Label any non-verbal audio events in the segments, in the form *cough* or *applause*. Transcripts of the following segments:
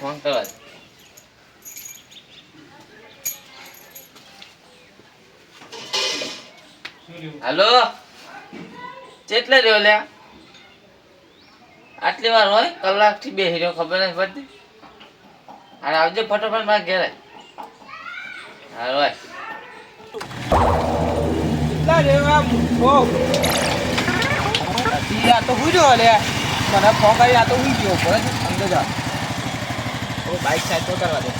એટલે રહ્યો લે ફોન કરવા દે. હાલો ચેટલે રહ્યો લે આટલી વાર હોય? કલાકથી બે ખબર નથી પડતી. અને આવજો ફટોફટ મારા ઘેરે. હા હોય કેટલા રેવા તો હુઈ રહ્યો લે મને આ તો હુઈ ગયો. જા. ઓ બાઈક સાઈડ તો કરવા દે.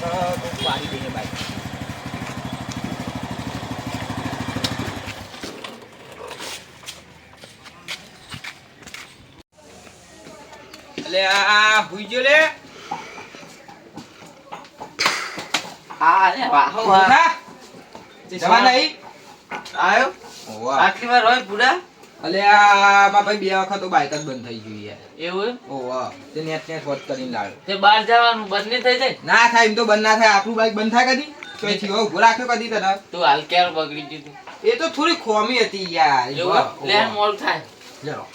તો તો દઈએ બાઇક આ હુઈ લે. હા અરે વાહ વાહ. જવા નહીં. આયો. આટલી વાર હોય પૂરા અલે આ માં ભાઈ બે વખત તો બાઇક જ બંધ થઈ ગઈ યાર એવું? ઓવા તે નેટ નેટ વોચ કરીને લાવ્યો. તે બહાર જવાનું બંધ નહીં થઈ જાય? ના થાય એમ તો બંધ ના થાય. આપણું બાઈક બંધ થાય કદી? તો એથી હો ઊભો રાખ્યો કદી તને? તું હાલ કેર બગડી ગયું એ તો થોડી ખોમી હતી યાર. લે મોલ થાય. ચલો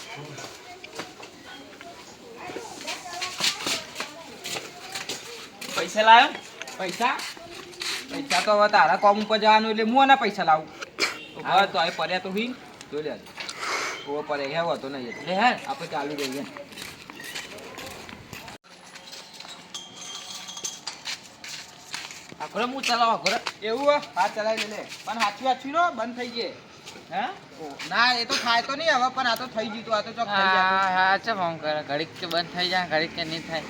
પૈસા લાવ્યો પૈસા? પૈસા તો હવે તારા કોમ ઉપર જવાનું એટલે હું ના પૈસા લાવું? હવે તો હવે પડ્યા તો હી જોઈ લે ઓ પડે હેવો તો નહીં એટલે હે આપણે ચાલુ જઈએ આખરે હું ચલાવ આખરે. એવું હા ચલાવી લે પણ સાચું હાચું નો બંધ થઈ ગયે. હે? ના એ તો થાય તો નહીં હવે પણ આ તો થઈ ગયું તું આ તો ચોક થઈ હા જાય હા ચમ ફોન કરે ઘડીક કે બંધ થઈ જાય ઘડીક કે નહીં થાય.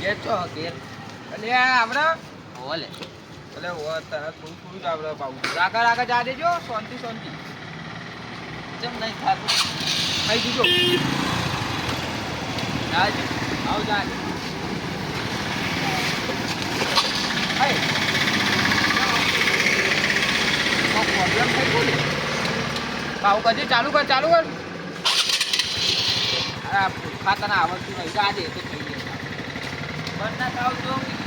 ઘેર ચો ઘેર. એટલે આ આપણે ઓલે એટલે તને થોડું થોડું જ આપણે પાવું આગળ આગળ જા દેજો, શાંતિ શાંતિ. જેમ નહીં થાતું. થઈ જજો. જાજો. આવ પ્રોબ્લેમ થઈ ગયો ભાવ કદી ચાલુ કર ચાલુ કર. ખાતાના આવડતું નહીં. જા દે તો થઈ જાય બંધ ના થાવ તો.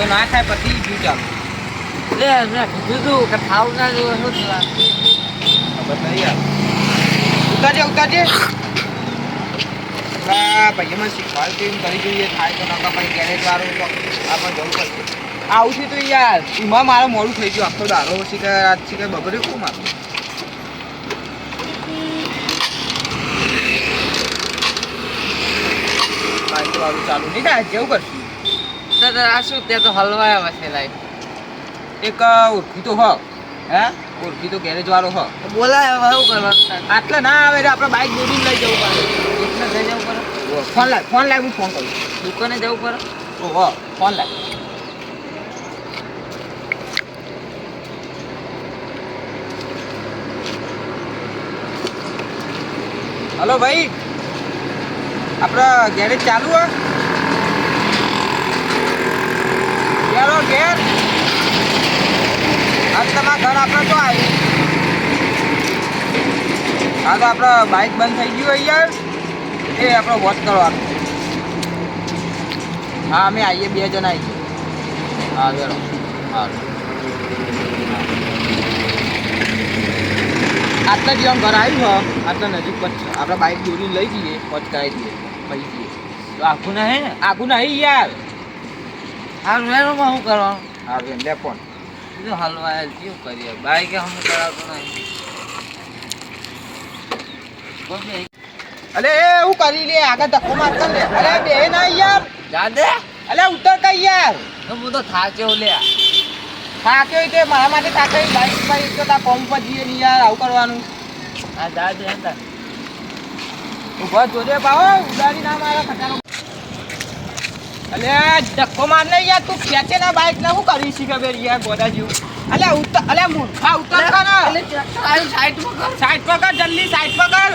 તો ના થાય પછી ગયું ચાલુ લે મેં કીધું કે થાવ ના જેવું શું થાય? ખબર યાર. ઉતારજે ઉતારજે. ભાઈ મને શીખવાડતી કરી જોઈએ? થાય તો નકા પછી ગેરેજ વાળો તો આપણે જવું પડશે. આવું છે તો યાર. એમાં મારે મોડું થઈ ગયું. આખો દારો પછી કે આજ છે કે બગડ્યું કોણ મારું ચાલુ નહીં થાય? જેવું કરશું. તો તો આ શું તે તો હલવાયા વસે લાઈ એક ઓળખી તો હ હે? ઓળખી તો ગેરેજ વાળો હ. બોલાય હવે શું કરવાનું આટલે ના આવે એટલે આપણે બાઇક દોડીને લઈ જવું પડે. એટલે જઈ જવું પડે. ફોન લાગ ફોન લાગ હું ફોન કરું. દુકાને જવું પડે. ઓહો ફોન લાગ હલો ભાઈ આપણા ગેરેજ ચાલુ હે ચાલો ઘેર આજ તમારા ઘર આપણે તો આવી. હા તો આપણે બાઇક બંધ થઈ ગયું હોય યાર એ આપણે વોચ કરવાનું. હા અમે આવીએ બે જણા આવીએ હા ચાલો હા આટલા જ ઘર આવ્યું હો આટલા નજીક પર આપણે બાઇક દોરી લઈ જઈએ વોચ દઈએ પછી જઈએ. તો આખું નહીં? આખું નહીં યાર. આ વેરોમાં શું કરવાનું? હા બેન લે બીજું હલવાયા કેવું કરીએ. બાઈકે હમ કરાવતો નહીં. અલે એ હું કરી લે. આગળ ધક્કો મારતો લે અરે બે ના યાર. જાદે? અલે ઉતર કઈ યાર. હું તો થાક્યો લે. થાક્યો તે મારા માટે થાકે બાઈક પર તો તા પંપ પર જઈએ ને યાર આવું કરવાનું. આ જાદે હતા. ઊભા જોજે પાવો ઉડાડી ના મારા ખટારો અલે ધક્કો માર ને યાર તું ખેંચે ના બાઈક ને હું કરી શી ખબર યાર ગોડા જેવું. અલે ઉતર અલે મૂર્ખા ઉતર કર. અલે ટ્રેક્ટર આવ્યું સાઈડ પકડ સાઈડ પર કર જલ્દી સાઈડ પર કર.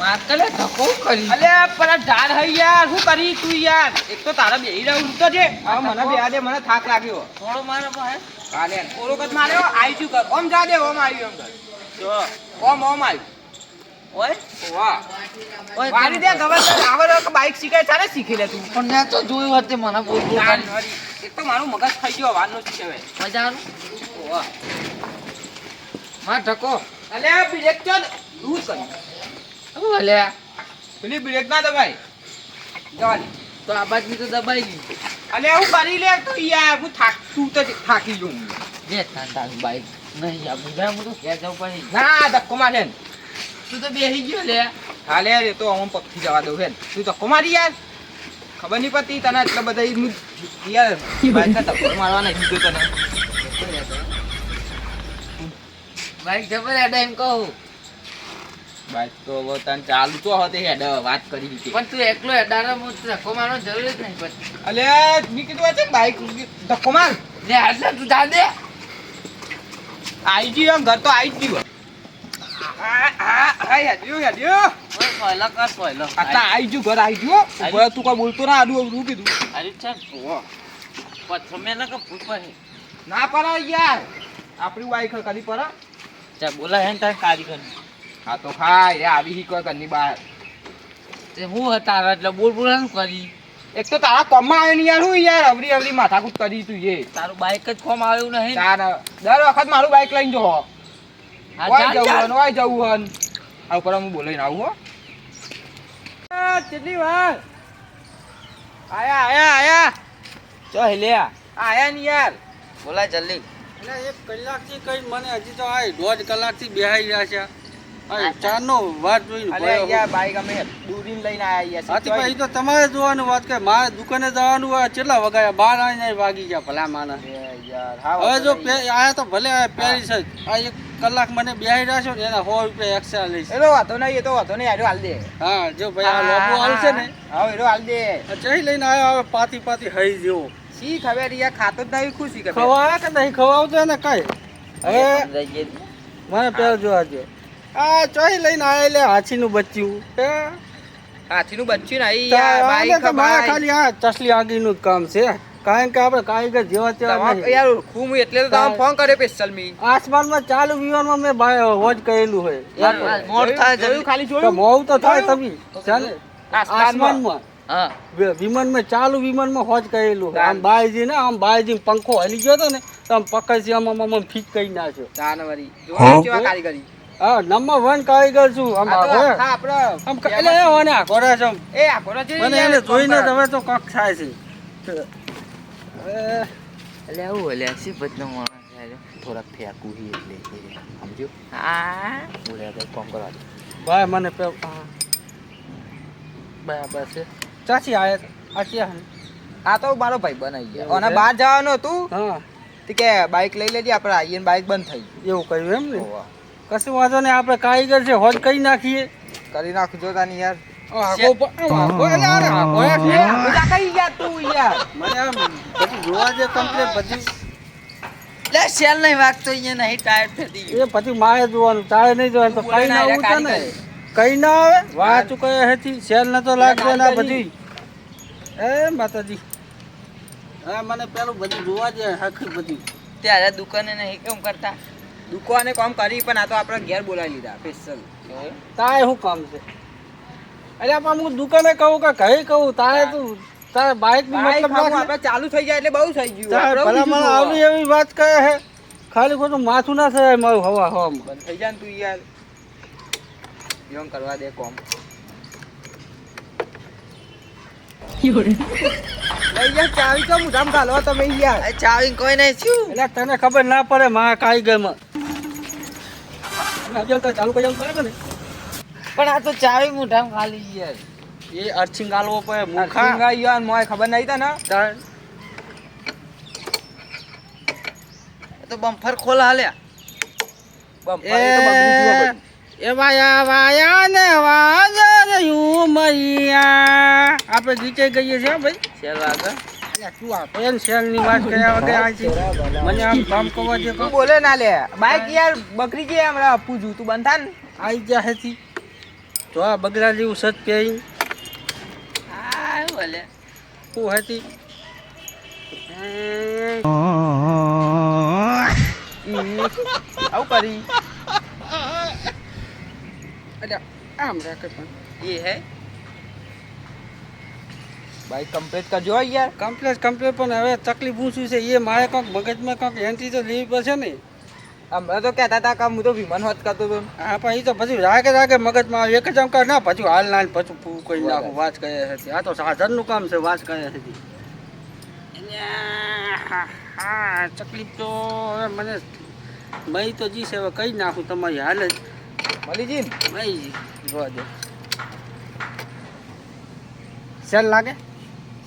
માકલે ધક્કો કરી અલે પેલા ઢાર હઈ યાર શું કરી તું યાર? એક તો તારા બેહી રહ્યું તો છે હવે મને બેહા દે મને થાક લાગ્યો. થોડો મારો ભાઈ માર્યો શું કર? ઓમ જા દે ઓમ આવ્યું એમ કર ઓમ ઓમ આવ્યું ઓય? ઓય વારી દે આવડે કે બાઈક શીખે ચાલે શીખી લે તું. પણ તો જોયું હતું મને બોલ બોલ તો મારું મગજ થઈ ગયો વારનો હવે. મજાનું? વાહ. માં ઢકો. અલે બ્રેક તો દૂર કરી. શું પેલી બ્રેક ના દબાઈ જવાની તો આ બાજુ તો દબાઈ ગઈ અલે હું કરી લે તો યાર હું થાક તું તો થાકી હું. જે તારું બાઈક નહીં આ બધા હું તો ઘેર જવું પડે. ના ધક્કો મારે. તું તો બેસી ગયો લે. હાલે રે તો હું પગથી જવા દઉં હેન. તું ધક્કો મારી યાર. ખબર નહીં પડતી તને એટલા બધા હું યાર બાઈકને ટક્કર મારવા નહીં દીધો તને. બાઈક જબર હેડે એમ કહું. બાઈક તો હવે તને ચાલુ તો હતે હેડ વાત કરી હતી. પણ તું એકલો હેડારે હું ધક્કો મારવાનો જરૂર જ નહીં પછી. અલે મેં કીધું આ છે બાઈક ધક્કો માર. લે આટલા તું જા દે. આઈ ગયો ઘર તો આઈ જ ગયું. ના ના પર ના યાર આપણી બાઈક કદી પરા ચા બોલા હે તાર કારીગર હા તો હા એ આવી હી કોઈ કરની બહાર તે હું હતા એટલે બોલ બોલ શું કરી એક તો તારા કોમમાં આવ્યો ને યાર હું યાર અવરી અવરી માથાકૂટ કરી તું એ તારું બાઈક જ કોમ આવ્યું નહીં. તાર દર વખત મારું બાઈક લઈને જો ચાલ, જવું. હન ઓય જવું હન. આ ઉપર હું બોલાઈને આવું હો. કેટલી વાર? આયા આયા આયા. ચો હેલ્યા. આયા ને યાર. બોલા જલ્દી. એટલે એક કલાકથી કઈ મને હજી તો આ દોઢ કલાકથી બેહાઈ રહ્યા છે. આ ચારનો વાત જોઈને બાઈક અમે દૂરીને લઈને આવ્યા હાથી ભાઈ. તો તમારે જોવાનું વાત કે મારે દુકાને જવાનું હોય કેટલા વગાડ્યા? બાર આવીને વાગી ગયા ભલા માણસ. એ યાર હા હવે જો. આયા તો ભલે પેરી છે. આ એક કલાક મને બેહાઈ રહ્યા છો ને એના સો રૂપિયા એક્સ્ટ્રા લઈશ. એનો વાંધો નહીં એ તો વાંધો નહીં આડો હાલ દે. હા જો ભાઈ આ લોબો આવશે ને. હા એનો હાલ દે. જઈ લઈને આવ્યો હવે પાતી પાતી હઈ જેવો શી ખબર યાર ખાતો જ નહીં ખુશી ખબર. ખવા કે નહીં ખવાવતો ને કઈ. હવે મને પેલ જોવા આજે આ ચોઈ લઈને આયા એટલે હાથીનું બચ્યું. હે? હાથીનું બચ્યું ને બાઈક. ખાલી આ ચસલી આગીનું જ કામ છે. કારણ કે આપણે કારીગર જેવા તેવા યાર હું એટલે તો તમે ફોન કર્યો સ્પેશિયલ મી. આસમાનમાં ચાલુ વિમાનમાં મેં બાય હોજ કહેલું હોય. મોડ થાય જોયું ખાલી તો જોયું? મોવ તો થાય? તમે. ચાલે? આસમાનમાં. આસમાનમાં. હા. વિ- વિમાનમાં ચાલુ વિમાનમાં હોજ કહેલું હોય. આમ બાયજી ને આમ બાયજી પંખો હલી ગયો હતો ને તો આમ પકડશી આમ આમ આમ ફીટ કરી નાખ્યો. જાનવરી જોવા કેવા કારીગરી. હા નંબર વન કારીગર છું. આમ આ તો હવે. આમ એટલે એ મને આ છે એ આ ઘોડા મને એને જોઈને જ તો કક થાય છે. એટલે આવું હલે સિફતનો માણસ થોડાક ફેંકું હી એટલે સમજો હા બોલે કોમ કરવા દે ભાઈ મને પે- બરાબર છે ચાચી આવે ચાચી આ તો મારો ભાઈ બનાવી ગયો અને બહાર જવાનું હતું હા તે કે બાઈક લઈ લેજે આપણે આવીએ ને બાઈક બંધ થઈ એવું કહ્યું એમ ને કશું વાંધો નહીં આપણે કારીગર છે હોજ કરી નાખીએ કરી નાખજો તાની યાર એટલે આગો એક બધા કઈ ગયા તું યાર મને જોવા જે કમ્પ્લેટ બધું લે સેલ નહીં વાગતો અહીંયા નહીં ટાયર ગયું. એ પછી મારે જોવાનું ટાયર નહીં જોવાનું તો કઈ ના ને કઈ ના આવે? વાહ સેલ ન તો લાગતો ના બધી. એ માતાજી. હા મને પેલું બધું જોવા જે બધી. ત્યારે દુકાને નહીં કેમ કરતા. દુકાને કામ કરી પણ આ તો આપણે ઘેર બોલાવી લીધા સ્પેશિયલ તારે શું કામ છે? અરે પણ હું દુકાને કહું કે કઈ કહું તારે તું તારે બાઇકની બાઈક મતલબ આપણે ચાલુ થઈ જાય એટલે બહુ થઈ ગયું. ભલા મને આવડી એવી વાત કહે હે? ખાલી ખોટું માથું ના થાય મારું હવા હવા બંધ થઈ જાય તું યાર. યોમ કરવા દે કોમ. ચાવી તો મુઠામ ઘાલો તમે યાર. ચાવી કોઈ નહીં શું? એટલે તને ખબર ના પડે મારા કારીગરમાં ચાલુ કરી ચાલુ કરે પણ આ તો ચાવી મુઠામ ખાલી યાર એ અર્થિંગ આલવો પડે મુખા મુખા યાર મોય ખબર નહીં તને? આ તો બમ્ફર ખોલા હાલ્યા. બમ્પર એ તો બધું. એ વાયા વાયા ને વાજરયું મૈયા. આપણે ગીતે ગઈએ હો ભાઈ. સેલ વાગે. તું આપણે શેલની વાત કર્યા વગર આ છે. મને આમ કામ કરવા દે બોલે ના લે. બાઈક યાર બકરી જે હમણાં પૂછું તું બંધ થા ને? આઈ ગયા હતી તો આ બગડા જેવું સત પહેરી. હા ભલે શું હતી આવું કરી અલ્યા, આમ રાખે પણ એ હે બાઈક કમ્પ્લીટ કરજો યાર કમ્પ્લેટ કમ્પ્લેટ પણ હવે તકલીફ શું છે એ મારે કંઈક મગજમાં કંઈક એન્ટ્રી તો લેવી પડશે ને? હમણાં તો કહેતા હતા કે હું તો વિમાન હોત કરતો હતો. હા પણ એ તો પછી રાગે રાગે મગજમાં આવે. એક જ આમ ના પછી હાલ ના પછી કરી નાખું વાત કરે છે આ તો સાધનનું કામ છે વાત કરે છે હા તકલીફ તો હવે મને મય તો જી છે હવે કઈ નાખું તમારી હાલ જ. મળી જી. જોવા દે. સેલ લાગે?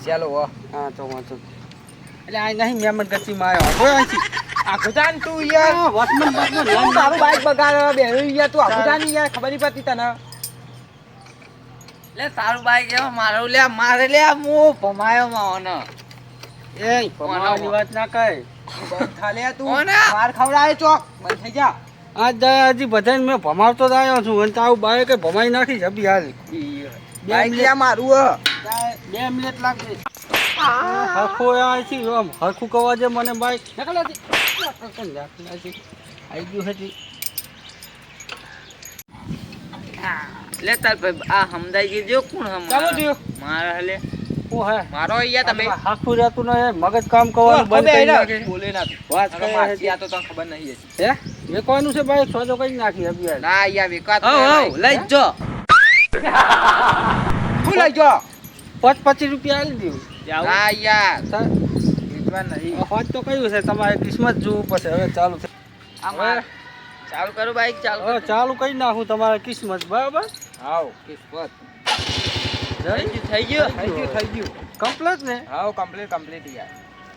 ચાલો વાહ હા તો વાંચો એટલે આ નહીં મેમન ગતિમાં આવ્યો. હવે જાન તું યાર. આ વોચમેન વોચમેન તું તારું બાઈક બગાડ બેરું યાર તું આખું જાન યાર ખબર નહીં પડતી તને. લે તારું બાઈક એવો મારું લે મારે લે મો ભમાયો માવાનો એ ભમાવાની વાત ના કહે બંધ લે તું. માર ખવડાય ચોક. બંધ થઈ જા. આજ હજી બધાને મેં ભમાવતો જ આવ્યો છું. અને તારું બાઈક ભમાઈ નાખી જબી હાલ. બાઈક મારું હ. બે મિનિટ લાગશે. હરખું અહીંથી આમ હરખું કવા દે મને બાઈક. નકલ હતી આવી ગયું હતી લે તાર ભાઈ આ હમદાઈ ગઈ જો કોણ હમ ચાલો થયું મારા હલે ઓ હે. મારો અહીંયા તમે. હરખું રહેતું ને મગજ કામ કરવાનું બંધ કરી નાખે. બોલે ના વાત કરે છે. આ તો તને ખબર નહીં. હે? વેકવાનું છે બાઈક સોજો કઈ નાખી હબી ના યાર હો લઈ જો. શું લઈ ગયો. પાંચ પચીસ રૂપિયા આવી દઉં હા યાર. વિશ્વાસ તો કયું છે? તમારે કિસ્મત જોવું પડશે. હવે ચાલુ છે ચાલુ કરો બાઈક ચાલુ હવે ચાલુ કરી નાખું તમારે કિસ્મત. બરાબર? હાવ કિસ્મત. થઈ ગયું થઈ ગયું થઈ ગયું થઈ ગયું કમ્પ્લેટ ને? હાવ કમ્પ્લીટ કમ્પ્લીટ યાર.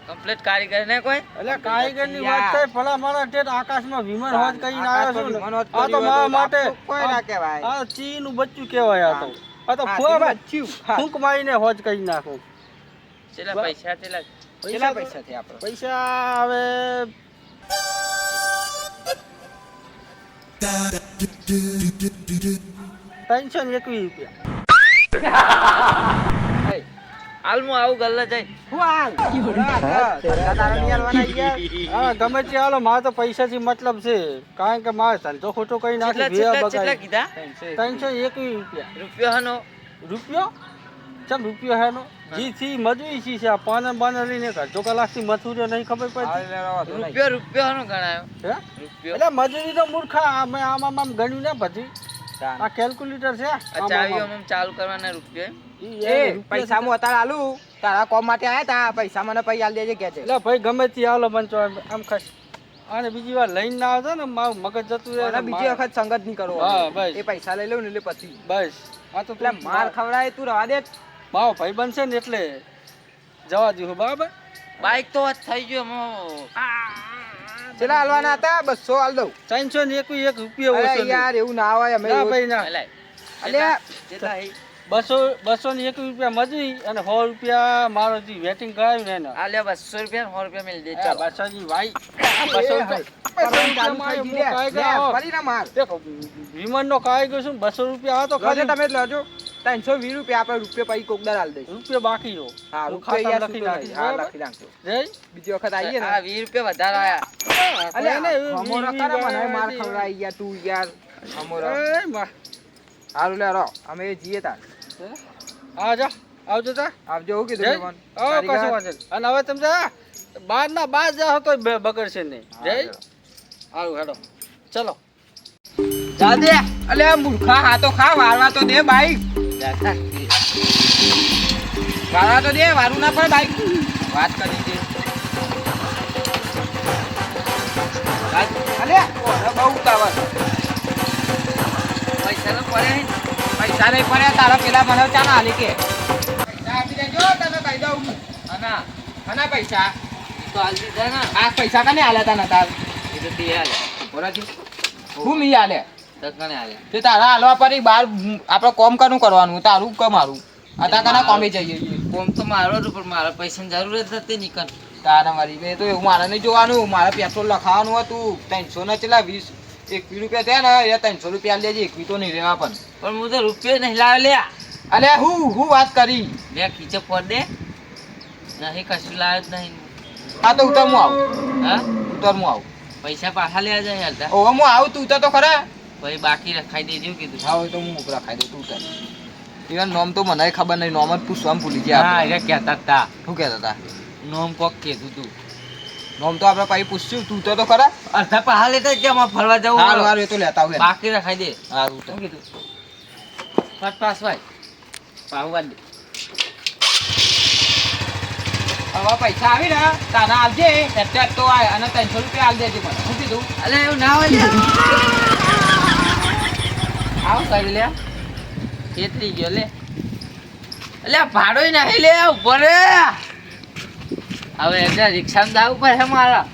કમ્પ્લીટ કારીગર ને કોઈ? એટલે કારીગરની વાત થઈ ભલા મારા ટેટ આકાશમાં વિમાન હોજ ના આવ્યો છું ને. આ તો મારા માટે કોઈ ના કહેવાય. આ ચીનું બચ્ચું કહેવાય આ તો. આ તો. હા. ફૂંક મારીને હોજ કરી નાખું. ચેલા પૈસા ચેલા કેટલા પૈસા થયા આપણે. પૈસા હવે ત્રણસો ને એકવીસ રૂપિયા. *laughs* હાલ હું આવું ગલ્લે જઈ. હું હાલ? ગમે તે હાલો મારે તો પૈસાથી મતલબ છે. કારણ કે મારે ધંધો ખોટો કરી નાખે કીધા? ત્રણસો એક રૂપિયા. રૂપિયો હનો? રૂપિયો? ચમ રૂપિયો હેનો? જી થી મજૂરી છી છે આ પાનર બાનર લઈને અડધો કલાકથી મથુર્યો નહીં ખબર પડતી. રૂપિયો રૂપિયો હનો ગણાયો? રૂપિયો. એટલે મજૂરી તો મૂર્ખા આમ આમ આમ ગણ્યું ને બધી. આ કેલ્ક્યુલેટર છે? અચ્છા આવી. આમ. ચાલુ કરવાના રૂપિયો. એ પૈસા હું અત્યારે આલું. તારા કોમ માટે આયા તા પૈસા મને પૈસા આલ દેજે કે છે એટલે ભાઈ ગમે તે આલો તો આમ- ખસ. અને બીજી વાર લઈને ના આવતો ને મારું મગજ જતું રહે અને બીજી વખત સંગત નહીં કરો. હા, બસ. એ પૈસા લઈ લઉં ને એટલે પછી બસ. આ તો એટલે માર ખવડાય તું રવા દે. મારો ભાઈ બનશે ને એટલે જવા દઉં બરાબર? બાઈક તો થઈ ગયો ચેલા હાલવાના હતા બસો હાલ દઉં. ત્રણસો ને એક એક રૂપિયો ઓછો યાર એવું ના હોય અમે ના ભાઈ ના. અલ્યા. બસો બસો ને એક રૂપિયા મજૂરી અને સો રૂપિયા મારો જે વેટિંગ કરાવ્યું ને એનો. આ બસો રૂપિયા સો રૂપિયા મિલ દેતા બસો ચાલો. ભાઈ બસો ભાઈ. રૂપિયા ફરી ના કારીગર છું બસો રૂપિયા આ તો ખાલી. તમે જ લોજો. ત્રણસો વીસ રૂપિયા આપણે રૂપિયા પછી કોકદાર હાલ દઈશ. રૂપિયા બાકી જો હા રૂપિયા લખી નાખી હા લખી નાખજો. જય? બીજી વખત આવીએ ને. વીસ રૂપિયા વધારે આયા અલે એને એવું હમો વી- રખા ને વી- મને માર ખવડાઈ ગયા તું યાર. હમો રખ. એ માં. હારું લે રો. અમે જીએ તાર. હા? જા. આવજો તા આવજો હું કીધું જય? ઓ કશું વાંધો અને હવે તમે જા. બહાર ના બાર જાઓ તો બગડશે નહીં. જય? હેડો. હેડો. ચલો. દાદે અલ્યા અલે મૂર્ખા હા તો ખા વારવા તો દે બાઈક રાખા. તો દે વારું ના પડે બાઈક વાત કરી દે બહુ ઉતાવળ પૈસા તો પડે પૈસા નહીં પડ્યા તારા પેલા મને ચા ના હાલી કે પૈસા આપી દેજો તમે કહી દઉં. આના, આના પૈસા તો હાલ દીધા ના. આ પૈસા કને હાલ્યા તા નતા એ તો તે હાલે. બોરાજી હું લઈ હાલે. તે તારા હાલવા પર બાર આપણે કોમ કનું કરવાનું? તારું કે મારું? અતા કના કોમે જઈએ? કોમ તો મારો જ પણ મારા પૈસાની જરૂર જ નથી નીકળ તારા મારી મેં તો એવું મારે નહીં જોવાનું. મારે પેટ્રોલ લખાવાનું હતું. ત્રણસો ને ચેલા વીસ એકવી રૂપિયા થયા ને એ ત્રણસો રૂપિયા લેજે એકવી તો નહીં રહેવા પણ. પણ હું તો રૂપિયા નહીં લાવે લે અલે હું હું વાત કરી? બે ખીચે પડ દે. નહીં કશું લાવે જ નહીં. હા તો ઉતર હું આવું. હા? ઉતર હું આવું. પૈસા પાછા લેવા જાય હાલતા. ઓહો હું આવું તું ઉતર તો ખરા. પછી બાકી રખાઈ દેજો કીધું. હા હોય તો હું ઉપરા ખાઈ દઉં તું ઉતર. ઇવન નોમ તો મને ખબર નહીં નોમ જ પૂછવામાં ભૂલી ગયા હા. એ કહેતા હતા શું કહેતા હતા નોમ કોક કીધું તું. નોમ તો આપણે પછી પૂછ્યું તું ઉતર તો ખરા? અડધા પહા લેતા જ કેમ ફરવા જવું હારું હારું એ તો લેતા હોય બાકી રખાઈ દે. હારું શું કીધું? ફટ પાસ ભાઈ પાહુ વાળ દે. હવે પૈસા આવી ને તારા આવજે એટલે તો આય અને ત્રણસો રૂપિયા આવી દેજે મને. શું કીધું? અલે એવું ના હોય આવ કરી લે. ખેતરી ગયો, લે. અલે ભાડો નહીં લે, ઉપર હવે એટલે રિક્ષામાં ઉપર હે મારા.